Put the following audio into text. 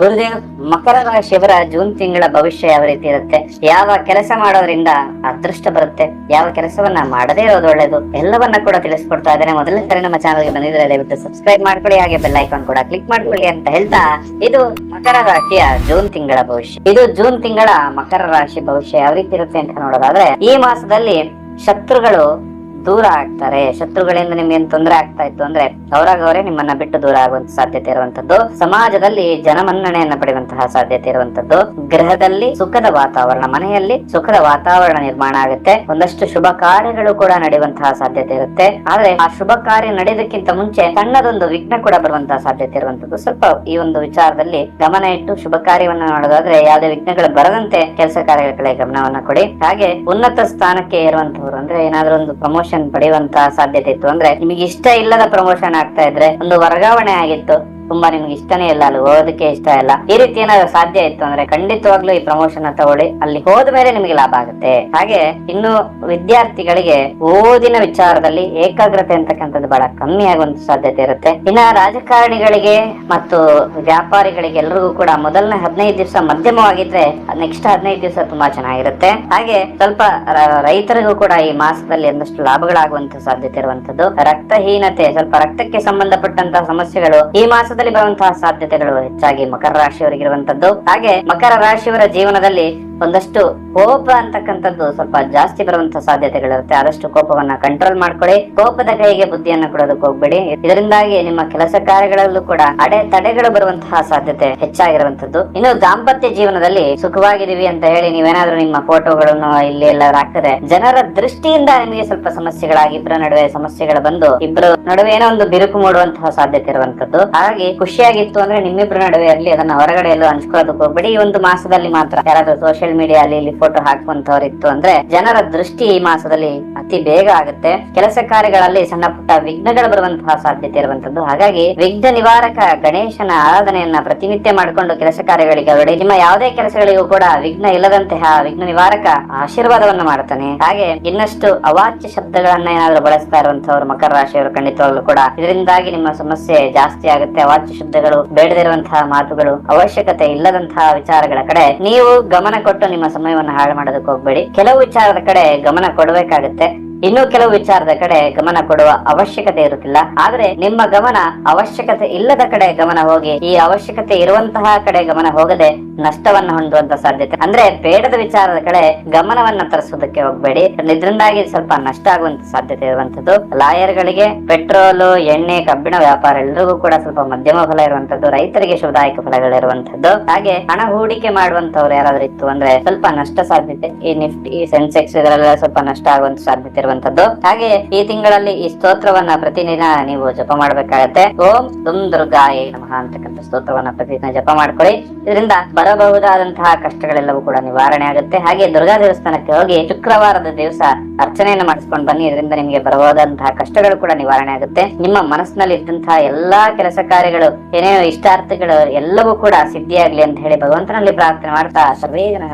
ಗುರುದೇವ್ ಮಕರ ರಾಶಿಯವರ ಜೂನ್ ತಿಂಗಳ ಭವಿಷ್ಯ ಯಾವ ರೀತಿ ಇರುತ್ತೆ? ಯಾವ ಕೆಲಸ ಮಾಡೋದ್ರಿಂದ ಅದೃಷ್ಟ ಬರುತ್ತೆ? ಯಾವ ಕೆಲಸವನ್ನ ಮಾಡದೇ ಇರೋದು ಒಳ್ಳೇದು? ಎಲ್ಲವನ್ನ ಕೂಡ ತಿಳಿಸ್ಕೊಡ್ತಾ ಇದ್ದಾರೆ ಮೊದಲನೇ ತರ ನಮ್ಮ ಚಾನಲ್ಗೆ ಬಂದಿದ್ರೆ ದಯವಿಟ್ಟು ಸಬ್ಸ್ಕ್ರೈಬ್ ಮಾಡ್ಕೊಳ್ಳಿ. ಹಾಗೆ ಬೆಲ್ ಐಕಾನ್ ಕೂಡ ಕ್ಲಿಕ್ ಮಾಡ್ಕೊಳ್ಳಿ ಅಂತ ಹೇಳ್ತಾ, ಇದು ಮಕರ ರಾಶಿಯ ಜೂನ್ ತಿಂಗಳ ಭವಿಷ್ಯ. ಇದು ಜೂನ್ ತಿಂಗಳ ಮಕರ ರಾಶಿ ಭವಿಷ್ಯ ಯಾವ ರೀತಿ ಇರುತ್ತೆ ಅಂತ ನೋಡೋದಾದ್ರೆ, ಈ ಮಾಸದಲ್ಲಿ ಶತ್ರುಗಳು ದೂರ ಆಗ್ತಾರೆ, ಶತ್ರುಗಳಿಂದ ನಿಮ್ಗೆ ತೊಂದರೆ ಆಗ್ತಾ ಇತ್ತು ಅಂದ್ರೆ ಅವರಾಗ ಅವರೇ ನಿಮ್ಮನ್ನ ಬಿಟ್ಟು ದೂರ ಆಗುವಂತ ಸಾಧ್ಯತೆ ಇರುವಂತದ್ದು. ಸಮಾಜದಲ್ಲಿ ಜನಮನ್ನಣೆಯನ್ನ ಪಡೆಯುವಂತಹ ಸಾಧ್ಯತೆ ಇರುವಂತದ್ದು. ಗೃಹದಲ್ಲಿ ಸುಖದ ವಾತಾವರಣ, ಮನೆಯಲ್ಲಿ ಸುಖದ ವಾತಾವರಣ ನಿರ್ಮಾಣ ಆಗುತ್ತೆ. ಒಂದಷ್ಟು ಶುಭ ಕಾರ್ಯಗಳು ಕೂಡ ನಡೆಯುವಂತಹ ಸಾಧ್ಯತೆ ಇರುತ್ತೆ. ಆದ್ರೆ ಆ ಶುಭ ಕಾರ್ಯ ನಡೆಯೋದಕ್ಕಿಂತ ಮುಂಚೆ ಸಣ್ಣದೊಂದು ವಿಘ್ನ ಕೂಡ ಬರುವಂತಹ ಸಾಧ್ಯತೆ ಇರುವಂತದ್ದು. ಸ್ವಲ್ಪ ಈ ಒಂದು ವಿಚಾರದಲ್ಲಿ ಗಮನ ಇಟ್ಟು ಶುಭ ಕಾರ್ಯವನ್ನು ಮಾಡೋದಾದ್ರೆ ಯಾವುದೇ ವಿಘ್ನಗಳು ಬರದಂತೆ ಕೆಲಸ ಕಾರ್ಯಗಳ ಕಡೆ ಗಮನವನ್ನ ಕೊಡಿ. ಹಾಗೆ ಉನ್ನತ ಸ್ಥಾನಕ್ಕೆ ಏರುವಂತವ್ರು ಅಂದ್ರೆ ಏನಾದ್ರೂ ಒಂದು ಪ್ರಮೋಷನ್ ಪಡೆಯುವಂತಹ ಸಾಧ್ಯತೆ ಇತ್ತು. ಅಂದ್ರೆ ನಿಮಗೆ ಇಷ್ಟ ಇಲ್ಲದ ಪ್ರಮೋಷನ್ ಆಗ್ತಾ ಇದ್ರೆ ಒಂದು ವರ್ಗಾವಣೆ ಆಗಿತ್ತು. ತುಂಬಾ ನಿಮ್ಗೆ ಇಷ್ಟನೇ ಇಲ್ಲ, ಅಲ್ಲಿ ಹೋಗೋದಕ್ಕೆ ಇಷ್ಟ ಇಲ್ಲ. ಈ ರೀತಿ ಏನಾದ್ರು ಸಾಧ್ಯ ಇತ್ತು ಅಂದ್ರೆ ಖಂಡಿತವಾಗ್ಲೂ ಈ ಪ್ರಮೋಷನ್ ತಗೊಳ್ಳಿ. ಅಲ್ಲಿ ಹೋದ ಮೇಲೆ ನಿಮಗೆ ಲಾಭ ಆಗುತ್ತೆ. ಹಾಗೆ ಇನ್ನು ವಿದ್ಯಾರ್ಥಿಗಳಿಗೆ ಓದಿನ ವಿಚಾರದಲ್ಲಿ ಏಕಾಗ್ರತೆ ಅಂತಕ್ಕಂಥದ್ದು ಬಹಳ ಕಮ್ಮಿ ಆಗುವಂತ ಸಾಧ್ಯತೆ ಇರುತ್ತೆ. ಇನ್ನ ರಾಜಕಾರಣಿಗಳಿಗೆ ಮತ್ತು ವ್ಯಾಪಾರಿಗಳಿಗೆ ಎಲ್ರಿಗೂ ಕೂಡ ಮೊದಲನೇ ಹದಿನೈದು ದಿವಸ ಮಧ್ಯಮವಾಗಿದ್ರೆ ನೆಕ್ಸ್ಟ್ ಹದಿನೈದು ದಿವಸ ತುಂಬಾ ಚೆನ್ನಾಗಿರುತ್ತೆ. ಹಾಗೆ ಸ್ವಲ್ಪ ರೈತರಿಗೂ ಕೂಡ ಈ ಮಾಸದಲ್ಲಿ ಒಂದಷ್ಟು ಲಾಭಗಳಾಗುವಂತ ಸಾಧ್ಯತೆ ಇರುವಂತದ್ದು. ರಕ್ತಹೀನತೆ, ಸ್ವಲ್ಪ ರಕ್ತಕ್ಕೆ ಸಂಬಂಧಪಟ್ಟಂತಹ ಸಮಸ್ಯೆಗಳು ಈ ಮಾಸದಲ್ಲಿ ಬರುವಂತಹ ಸಾಧ್ಯತೆಗಳು ಹೆಚ್ಚಾಗಿ ಮಕರ ರಾಶಿಯವರಿಗಿರುವಂತದ್ದು. ಹಾಗೆ ಮಕರ ರಾಶಿಯವರ ಜೀವನದಲ್ಲಿ ಒಂದಷ್ಟು ಕೋಪ ಅಂತಕ್ಕಂಥದ್ದು ಸ್ವಲ್ಪ ಜಾಸ್ತಿ ಬರುವಂತಹ ಸಾಧ್ಯತೆಗಳಿರುತ್ತೆ. ಆದಷ್ಟು ಕೋಪವನ್ನ ಕಂಟ್ರೋಲ್ ಮಾಡ್ಕೊಳ್ಳಿ. ಕೋಪದ ಕೈಗೆ ಬುದ್ಧಿಯನ್ನ ಕೊಡೋದಕ್ಕೆ ಹೋಗ್ಬೇಡಿ. ಇದರಿಂದಾಗಿ ನಿಮ್ಮ ಕೆಲಸ ಕಾರ್ಯಗಳಲ್ಲೂ ಕೂಡ ಅಡೆ ತಡೆಗಳು ಬರುವಂತಹ ಸಾಧ್ಯತೆ ಹೆಚ್ಚಾಗಿರುವಂತದ್ದು ಇನ್ನು ದಾಂಪತ್ಯ ಜೀವನದಲ್ಲಿ ಸುಖವಾಗಿದೀವಿ ಅಂತ ಹೇಳಿ ನೀವೇನಾದ್ರೂ ನಿಮ್ಮ ಫೋಟೋಗಳನ್ನು ಇಲ್ಲಿ ಎಲ್ಲ ಹಾಕಿದ್ರೆ ಜನರ ದೃಷ್ಟಿಯಿಂದ ನಿಮಗೆ ಸ್ವಲ್ಪ ಸಮಸ್ಯೆಗಳಾಗಿ ಇಬ್ಬರ ನಡುವೆ ಸಮಸ್ಯೆಗಳು ಬಂದು ಇಬ್ಬರು ನಡುವೆ ಏನೋ ಒಂದು ಬಿರುಕು ಮೂಡುವಂತಹ ಸಾಧ್ಯತೆ ಇರುವಂತದ್ದು ಹಾಗಾಗಿ ಖುಷಿಯಾಗಿತ್ತು ಅಂದ್ರೆ ನಿಮ್ಮಿಬ್ಬರ ನಡುವೆ ಅಲ್ಲಿ ಅದನ್ನ ಹೊರಗಡೆ ಎಲ್ಲೂ ಹಂಚ್ಕೊಳ್ಳೋದಕ್ಕೆ ಹೋಗ್ಬೇಡಿ. ಈ ಒಂದು ಮಾಸದಲ್ಲಿ ಮಾತ್ರ ಯಾರಾದ್ರೂ ಸೋಷಿಯಲ್ ಮೀಡಿಯಾ ಅಲ್ಲಿ ಫೋಟೋ ಹಾಕುವಂತವರಿತ್ತು ಅಂದ್ರೆ ಜನರ ದೃಷ್ಟಿ ಈ ಮಾಸದಲ್ಲಿ ಅತಿ ಬೇಗ ಆಗುತ್ತೆ. ಕೆಲಸ ಕಾರ್ಯಗಳಲ್ಲಿ ಸಣ್ಣ ಪುಟ್ಟ ವಿಘ್ನಗಳು ಬರುವಂತಹ ಸಾಧ್ಯತೆ ಇರುವಂತದ್ದು. ಹಾಗಾಗಿ ವಿಘ್ನ ನಿವಾರಕ ಗಣೇಶನ ಆರಾಧನೆಯನ್ನ ಪ್ರತಿನಿತ್ಯ ಮಾಡಿಕೊಂಡು ಕೆಲಸ ಕಾರ್ಯಗಳಿಗೆ ಹೊರಡಿ ನಿಮ್ಮ ಯಾವುದೇ ಕೆಲಸಗಳಿಗೂ ಕೂಡ ವಿಘ್ನ ಇಲ್ಲದಂತಹ ವಿಘ್ನ ನಿವಾರಕ ಆಶೀರ್ವಾದವನ್ನ ಮಾಡ್ತಾನೆ. ಹಾಗೆ ಇನ್ನಷ್ಟು ಅವಾಚ್ಯ ಶಬ್ದಗಳನ್ನ ಏನಾದ್ರು ಬಳಸ್ತಾ ಇರುವಂತವ್ರು ಮಕರ ರಾಶಿಯವರು ಖಂಡಿತವಾಗ್ಲೂ ಕೂಡ. ಇದರಿಂದಾಗಿ ನಿಮ್ಮ ಸಮಸ್ಯೆ ಜಾಸ್ತಿ ಆಗುತ್ತೆ. ಅವಾಚ್ಯ ಶಬ್ದಗಳು ಬೇಡದಿರುವಂತಹ ಮಾತುಗಳು ಅವಶ್ಯಕತೆ ಇಲ್ಲದಂತಹ ವಿಚಾರಗಳ ಕಡೆ ನೀವು ಗಮನ ಕೊಟ್ಟು ನಿಮ್ಮ ಸಮಯವನ್ನು ಹಾಳು ಮಾಡೋದಕ್ಕೆ ಹೋಗ್ಬೇಡಿ. ಕೆಲವು ವಿಚಾರದ ಕಡೆ ಗಮನ ಕೊಡಬೇಕಾಗುತ್ತೆ. ಇನ್ನು ಕೆಲವು ವಿಚಾರದ ಕಡೆ ಗಮನ ಕೊಡುವ ಅವಶ್ಯಕತೆ ಇರುತ್ತಿಲ್ಲ. ಆದ್ರೆ ನಿಮ್ಮ ಗಮನ ಅವಶ್ಯಕತೆ ಇಲ್ಲದ ಕಡೆ ಗಮನ ಹೋಗಿ, ಈ ಅವಶ್ಯಕತೆ ಇರುವಂತಹ ಕಡೆ ಗಮನ ಹೋಗದೆ ನಷ್ಟವನ್ನ ಹೊಂದುವಂತ ಸಾಧ್ಯತೆ. ಅಂದ್ರೆ ಬೇಡದ ವಿಚಾರದ ಕಡೆ ಗಮನವನ್ನ ತರಿಸೋದಕ್ಕೆ ಹೋಗ್ಬೇಡಿ. ಇದರಿಂದಾಗಿ ಸ್ವಲ್ಪ ನಷ್ಟ ಆಗುವಂತ ಸಾಧ್ಯತೆ ಇರುವಂತದ್ದು ಲಾಯರ್ ಗಳಿಗೆ ಪೆಟ್ರೋಲು, ಎಣ್ಣೆ, ಕಬ್ಬಿಣ ವ್ಯಾಪಾರ ಎಲ್ಲರಿಗೂ ಕೂಡ ಸ್ವಲ್ಪ ಮಧ್ಯಮ ಫಲ ಇರುವಂತದ್ದು ರೈತರಿಗೆ ಶುಭದಾಯಕ ಫಲಗಳಿರುವಂತದ್ದು ಹಾಗೆ ಹಣ ಹೂಡಿಕೆ ಮಾಡುವಂತವ್ರು ಯಾರಾದ್ರೂ ಇತ್ತು ಅಂದ್ರೆ ಸ್ವಲ್ಪ ನಷ್ಟ ಸಾಧ್ಯತೆ. ಈ ನಿಫ್ಟಿ ಸೆನ್ಸೆಕ್ಸ್ ಇದರಲ್ಲ ಸ್ವಲ್ಪ ನಷ್ಟ ಆಗುವಂತ ಸಾಧ್ಯತೆ ಇರುವಂತದ್ದು ಹಾಗೆ ಈ ತಿಂಗಳಲ್ಲಿ ಈ ಸ್ತೋತ್ರವನ್ನ ಪ್ರತಿದಿನ ನೀವು ಜಪ ಮಾಡಬೇಕಾಗತ್ತೆ. ಓಂ ದುಂ ದುರ್ಗಾಯ ನಮಃ ಅಂತಕ್ಕಂಥ ಸ್ತೋತ್ರವನ್ನ ಪ್ರತಿದಿನ ಜಪ ಮಾಡ್ಕೊಳ್ಳಿ. ಇದರಿಂದ ಬರಬಹುದಾದಂತಹ ಕಷ್ಟಗಳೆಲ್ಲವೂ ಕೂಡ ನಿವಾರಣೆ ಆಗುತ್ತೆ. ಹಾಗೆ ದುರ್ಗಾ ದೇವಸ್ಥಾನಕ್ಕೆ ಹೋಗಿ ಶುಕ್ರವಾರದ ದಿವಸ ಅರ್ಚನೆಯನ್ನು ಮಾಡಿಸ್ಕೊಂಡು ಬನ್ನಿ. ಇದರಿಂದ ನಿಮಗೆ ಬರಬಹುದಾದಂತಹ ಕಷ್ಟಗಳು ಕೂಡ ನಿವಾರಣೆ ಆಗುತ್ತೆ. ನಿಮ್ಮ ಮನಸ್ಸಿನಲ್ಲಿ ಇದ್ದಂತಹ ಎಲ್ಲಾ ಕೆಲಸ ಕಾರ್ಯಗಳು, ಏನೇನೋ ಇಷ್ಟಾರ್ಥಗಳು ಎಲ್ಲವೂ ಕೂಡ ಸಿದ್ಧಿಯಾಗಲಿ ಅಂತ ಹೇಳಿ ಭಗವಂತನಲ್ಲಿ ಪ್ರಾರ್ಥನೆ ಮಾಡ್ತಾ ಸರ್ವೇ ಜನ